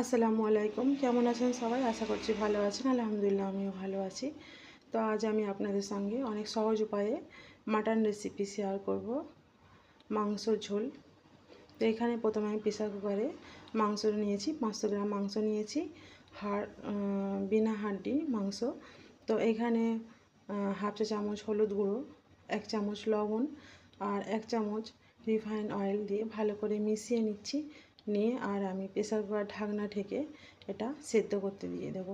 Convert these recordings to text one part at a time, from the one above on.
আসসালামু আলাইকুম। কেমন আছেন সবাই? আশা করছি ভালো আছেন। আলহামদুলিল্লাহ, আমিও ভালো আছি। তো আজ আমি আপনাদের সঙ্গে অনেক সহজ উপায়ে মাটন রেসিপি শেয়ার করব। মাংসর ঝোল। তো এখানে প্রথমে আমি প্রেসার কুকারে মাংস নিয়েছি। পাঁচশো গ্রাম মাংস নিয়েছি। হাড় বিনা হাড্ডি মাংস। তো এখানে হাফ চা চামচ হলুদ গুঁড়ো, এক চামচ লবণ আর এক চামচ রিফাইন অয়েল দিয়ে ভালো করে মিশিয়ে নিচ্ছি। নিয়ে আর আমি প্রেসার কুকার ঢাকনা ঢেকে এটা সেদ্ধ করতে দিয়ে দেব।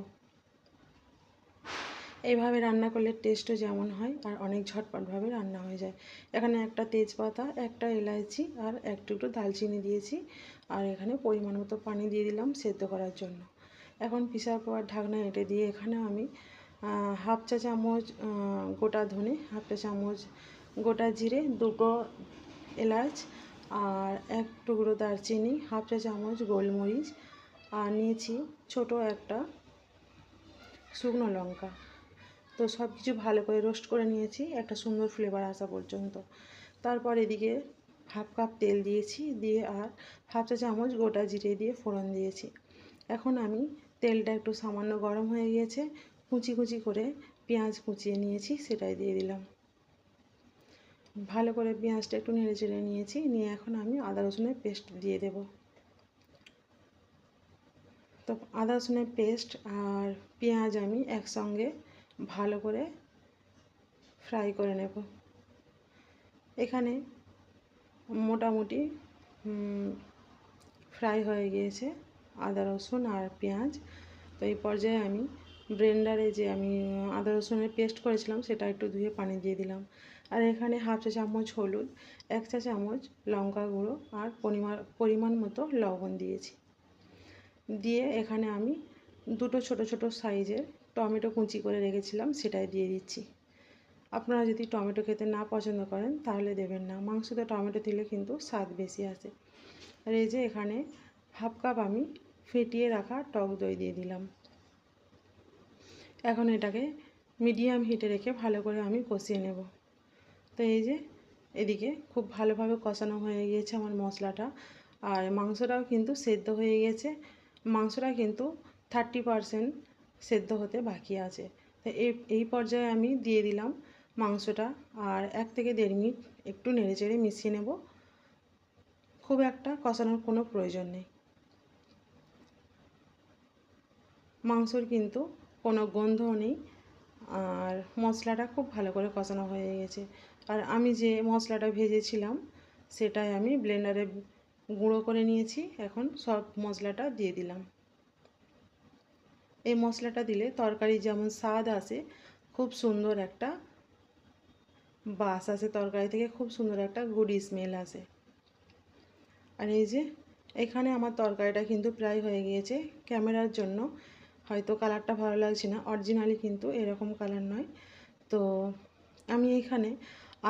এইভাবে রান্না করলে টেস্টও যেমন হয় আর অনেক ঝটপটভাবে রান্না হয়ে যায়। এখানে একটা তেজপাতা, একটা এলাচি আর একটু একটু দালচিনি দিয়েছি আর এখানে পরিমাণ মতো পানি দিয়ে দিলাম সেদ্ধ করার জন্য। এখন প্রেসার কুকার ঢাকনা এঁটে দিয়ে এখানে আমি হাফ চা চামচ গোটা ধনে, হাফ চা চামচ গোটা জিরে, দুটো এলাচ আর এক টুকরো দারচিনি, হাফ চা চামচ গোলমরিচ, আর নিয়েছি ছোট একটা শুকনো লঙ্কা। তো সব কিছু ভালো করে রোস্ট করে নিয়েছি, একটা সুন্দর ফ্লেভার আসা পর্যন্ত। তারপর এদিকে হাফ কাপ তেল দিয়েছি, দিয়ে আর হাফ চা চামচ গোটা জিরে দিয়ে ফোড়ন দিয়েছি। এখন আমি তেলটা একটু সামান্য গরম হয়ে গিয়েছে, কুচি কুচি করে পেঁয়াজ কুচিয়ে নিয়েছি, সেটাই দিয়ে দিলাম। ভালো করে পেঁয়াজটা একটু নেড়ে চেড়ে নিয়েছি, নিয়ে এখন আমি আদা রসুনের পেস্ট দিয়ে দেব। তো আদা রসুনের পেস্ট আর পেঁয়াজ আমি একসঙ্গে ভালো করে ফ্রাই করে নেব। এখানে মোটামুটি ফ্রাই হয়ে গিয়েছে আদা রসুন আর পেঁয়াজ। তো এই পর্যায়ে আমি ব্লেন্ডারে যে আমি আদা রসুনের পেস্ট করেছিলাম, সেটা একটু ধুয়ে পানি দিয়ে দিলাম। আর এখানে হাফ চা চামচ হলুদ, এক চা চামচ লঙ্কা গুঁড়ো আর পরিমাণ পরিমাণ মতো লবণ দিয়েছি। দিয়ে এখানে আমি দুটো ছোট ছোট সাইজের টমেটো কুচি করে রেখেছিলাম, সেটাই দিয়ে দিচ্ছি। আপনারা যদি টমেটো খেতে না পছন্দ করেন, তাহলে দেবেন না। মাংসতে টমেটো দিলে কিন্তু স্বাদ বেশি আসে। আর এই যে এখানে হাফ কাপ আমি ফেটিয়ে রাখা টক দই দিয়ে দিলাম। এখন এটাকে মিডিয়াম হিটে রেখে ভালো করে আমি কষিয়ে নেব। তো এই যে এদিকে খুব ভালোভাবে কষানো হয়ে গিয়েছে আমার মশলাটা। আর মাংসটাও কিন্তু সেদ্ধ হয়ে গেছে। মাংসটা কিন্তু থার্টি পারসেন্ট সেদ্ধ হতে বাকি আছে। তো এই এই পর্যায়ে আমি দিয়ে দিলাম মাংসটা আর এক থেকে দেড় মিনিট একটু নেড়ে চেড়ে মিশিয়ে নেব। খুব একটা কষানোর কোনো প্রয়োজন নেই। মাংসর কিন্তু কোনো গন্ধও নেই। আর মশলাটা খুব ভালো করে কষানো হয়ে গেছে। আর আমি যে মশলাটা ভেজেছিলাম, সেটাই আমি ব্লেন্ডারে গুঁড়ো করে নিয়েছি। এখন সব মশলাটা দিয়ে দিলাম। এই মশলাটা দিলে তরকারি যেমন স্বাদ আসে, খুব সুন্দর একটা বাস আসে তরকারি থেকে, খুব সুন্দর একটা গুড স্মেল আসে। আর এই যে, এখানে আমার তরকারিটা কিন্তু প্রায় হয়ে গিয়েছে ক্যামেরার জন্য। হয়তো কালারটা ভালো লাগছে না। অরিজিনালি কিন্তু এরকম কালার নয়। তো আমি এখানে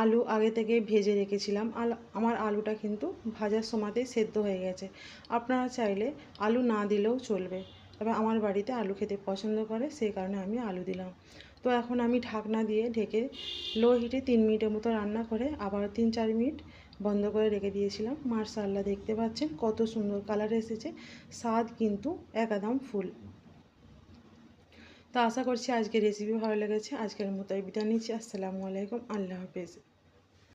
আলু আগে থেকে ভেজে রেখেছিলাম। আল, আমার আলুটা কিন্তু ভাজার সময়তেই সেদ্ধ হয়ে গেছে। আপনারা চাইলে আলু না দিলেও চলবে। তবে আমার বাড়িতে আলু খেতে পছন্দ করে, সেই কারণে আমি আলু দিলাম। তো এখন আমি ঢাকনা দিয়ে ঢেকে লো হিটে তিন মিনিটের মতো রান্না করে আবার তিন চার মিনিট বন্ধ করে রেখে দিয়েছিলাম। মার্শাল্লাহ দেখতে পাচ্ছেন কত সুন্দর কালার এসেছে। স্বাদ কিন্তু একাদম ফুল। তো আশা করছি আজকের রেসিপি ভালো লেগেছে। আজকের মতো বিদায় নিচ্ছি। আসসালামু আলাইকুম। আল্লাহ হাফেজ।